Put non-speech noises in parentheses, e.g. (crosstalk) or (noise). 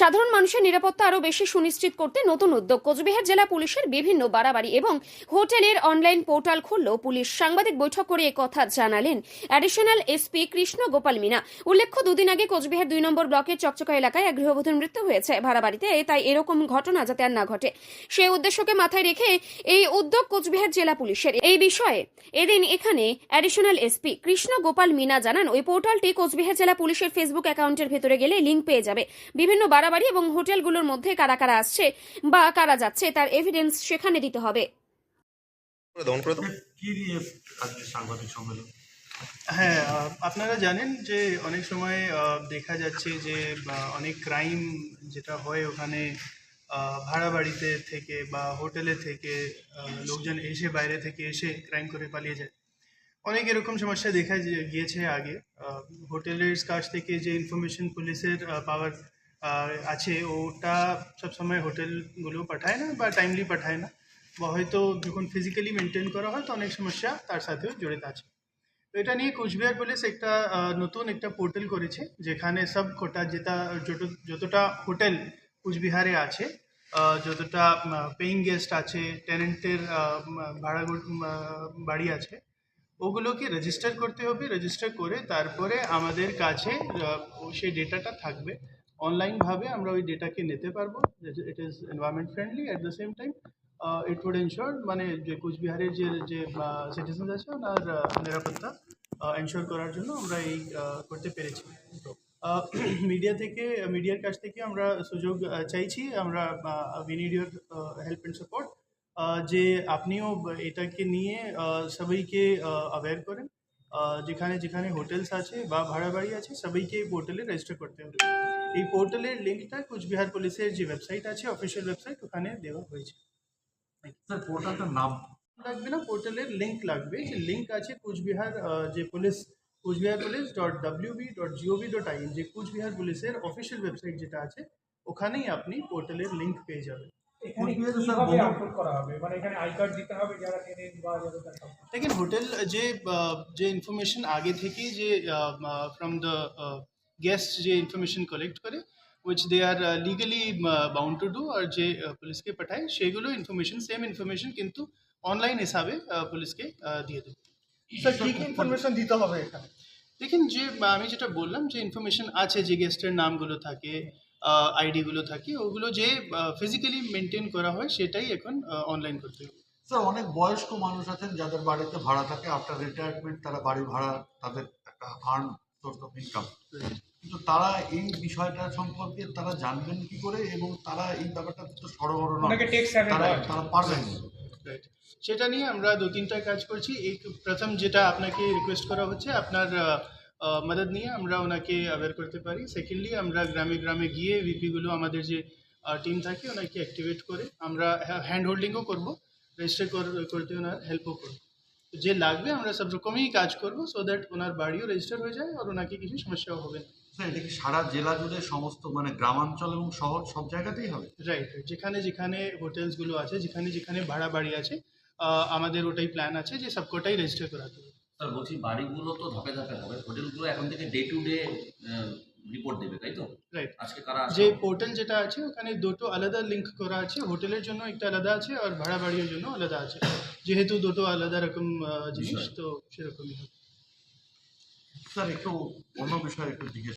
সাধারণ মানুষের নিরাপত্তা আরও বেশি সুনিশ্চিত করতে নতুন উদ্যোগ। কোচবিহার জেলা পুলিশের বিভিন্ন বাড়াবাড়ি এবং হোটেলের অনলাইন পোর্টাল খুলল পুলিশ সাংবাদিক বৈঠক করে কথা জানালেন অ্যাডিশনাল এসপি কৃষ্ণ গোপাল মিনা। উল্লেখ্য, দুদিন আগে কোচবিহার দুই নম্বর ব্লকের চকচকা এলাকায় এক গৃহবধূর মৃত্যু হয়েছে ভাড়া বাড়িতে তাই এরকম ঘটনা যাতে আর না ঘটে। সেই উদ্দেশ্যকে মাথায় রেখে এই উদ্যোগ কোচবিহার জেলা পুলিশের। এই বিষয়ে এদিন এখানে অ্যাডিশনাল এসপি কৃষ্ণ গোপাল মিনা জানান। ওই পোর্টালটি কোচবিহার জেলা পুলিশের ফেসবুক অ্যাকাউন্টের ভেতরে গেলে লিঙ্ক পেয়ে যাবে। বিভিন্ন বাড়াবাড়ি এবং হোটেলগুলোর মধ্যে কারা কারা আসছে বা কারা যাচ্ছে তার এভিডেন্স সেখানে দিতে হবে। করে করে দাও কি নিয়ে আজকে সাংবাদিক সম্মেলন? হ্যাঁ আহ, আপনারা জানেন যে অনেক সময় আহ, দেখা যাচ্ছে যে অনেক ক্রাইম যেটা হয় ওখানে আহ, ভাড়া বাড়িতে থেকে বা হোটেলে থেকে আহ, লোকজন এসে বাইরে থেকে এসে ক্রাইম করে পালিয়ে যায়। অনেক এরকম সমস্যা দেখা যে- গিয়েছে আগে। হোটেলের কাছ থেকে যে ইনফরমেশন পুলিশের পাওয়ার আছে, ওটা সবসময় হোটেলগুলো পাঠায় না বা টাইমলি পাঠায় না। বা হয়তো যখন ফিজিক্যালি মেনটেন করা হয়, তো অনেক সমস্যা তার সাথেও জড়িত আছে। এটা নিয়ে কোচবিহার পুলিশ একটা নতুন একটা পোর্টাল করেছে, যেখানে সব কোটা যেটা যতটা হোটেল কোচবিহারে আছে যতটা পেইং গেস্ট আছে টেনেন্টের ভাড়া বাড়ি আছে, ওগুলোকে রেজিস্টার করতে হবে রেজিস্টার করে তারপরে আমাদের কাছে সেই ডেটাটা থাকবে। অনলাইনভাবে আমরা ওই ডেটাকে নিতে পারব। It is environment friendly at the same time it would ensure মানে যে কোচবিহারের যে যে সিটিজেন আছে ওনার নিরাপত্তা এনশোর করার জন্য আমরা এই করতে পেরেছি। মিডিয়া (clears throat) থেকে মিডিয়ার কাছ থেকে আমরা সুযোগ চাইছি। আমরা we need your help and support যে আপনিও এটাকে নিয়ে সবাইকে অ্যাওয়্যার করেন। যেখানে যেখানে হোটেলস আছে বা ভাড়া বাড়ি আছে সবাইকে এই পোর্টালে রেজিস্টার করতে হবে। এই পোর্টালের লিঙ্কটা কোচবিহার পুলিশের যে ওয়েবসাইট আছে অফিসিয়াল ওয়েবসাইট ওখানে দেওয়া হয়েছে। স্যার পোর্টালটার নাম? লাগবে না পোর্টালের লিঙ্ক লাগবে। যে লিঙ্ক আছে কোচবিহার আহ, যে police Cooch Behar police dot WB dot gov dot in যে কোচবিহার পুলিশের অফিসিয়াল ওয়েবসাইট যেটা আছে ওখানেই আপনি পোর্টালের লিঙ্ক পেয়ে যাবেন। এখানে কোচবিহারে স্যার কীভাবে বহু- আপলোড করা হবে? মানে এখানে আই কার্ড দিতে হবে যারা কেনেন বা যারা তারা দেখেন হোটেল যে আহ, যে ইনফরমেশন আগে থেকেই যে ফ্রম দ্য গেস্ট যে ইনফরমেশন কালেক্ট করে which they are legally bound to do আর যে আহ, পুলিশকে পাঠায় সেগুলো ইনফরমেশন সেম ইনফরমেশন কিন্তু অনলাইন হিসাবে আহ, পুলিশকে আহ, দিয়ে দেবে। স্যার কি কি ইনফরমেশন দিতে হবে এখানে? দেখেন যে আহ, আমি যেটা বললাম যে ইনফরমেশন আছে যে গেস্টের নামগুলো থাকে আইডিগুলো থাকে ওগুলো যে ফিজিক্যালি মেনটেন করা হয় সেটাই এখন অনলাইন করতে হবে। স্যার অনেক বয়স্ক মানুষ আছেন যাদের বাড়িতে ভাড়া থাকে আফটার রিটায়ারমেন্ট তারা বাড়ি ভাড়া তাদের একটা আর্ন সোর্স অফ ইনকাম কিন্তু তারা এই বিষয়টা সম্পর্কে তারা জানবেন কি করে এবং তারা এই ব্যাপারটা তো সরবরাহ তারা তারা পারবেন রাইট সেটা নিয়ে আমরা দু তিনটা কাজ করছি। এই প্রথম যেটা আপনাকে রিকোয়েস্ট করা হচ্ছে আপনার মদত নিয়ে আমরা ওনাকে অ্যাওয়্যার করতে পারি। সেকেন্ডলি আমরা গ্রামে গ্রামে গিয়ে ভিপিগুলো আমাদের যে টিম থাকে ওনাকে অ্যাক্টিভেট করে আমরা হ্যান্ড হোল্ডিংও করব। রেজিস্টার করতে ওনার হেল্পও করব। যে লাগবে আমরা সব রকমই কাজ করব সো দ্যাট ওনার বাড়িও রেজিস্টার হয়ে যায় আর ওনাকে কিছু সমস্যাও হবে না। স্যার এটা কি সারা জেলা জুড়ে সমস্ত মানে গ্রামাঞ্চল এবং শহর সব জায়গাতেই হবে? রাইট যেখানে যেখানে হোটেলসগুলো আছে যেখানে যেখানে ভাড়া বাড়ি আছে আমাদের ওটাই প্ল্যান আছে যে সবকটাই রেজিস্টার করাতে হবে। স্যার বলছি বাড়িগুলো তো ধাপে ধাপে হবে। হোটেলগুলো এখন থেকে ডে টু ডে রিপোর্ট দেবে তাই তো? আজকে কারা যে পোর্টাল যেটা আছে ওখানে দুটো আলাদা লিঙ্ক করা আছে। হোটেলের জন্য একটা আলাদা আছে আর ভাড়া বাড়ির জন্য আলাদা আছে। যেহেতু দুটো আলাদা রকম জিনিস তো সেরকমই হবে। স্যার একটু অন্য বিষয়ে একটু জিজ্ঞেস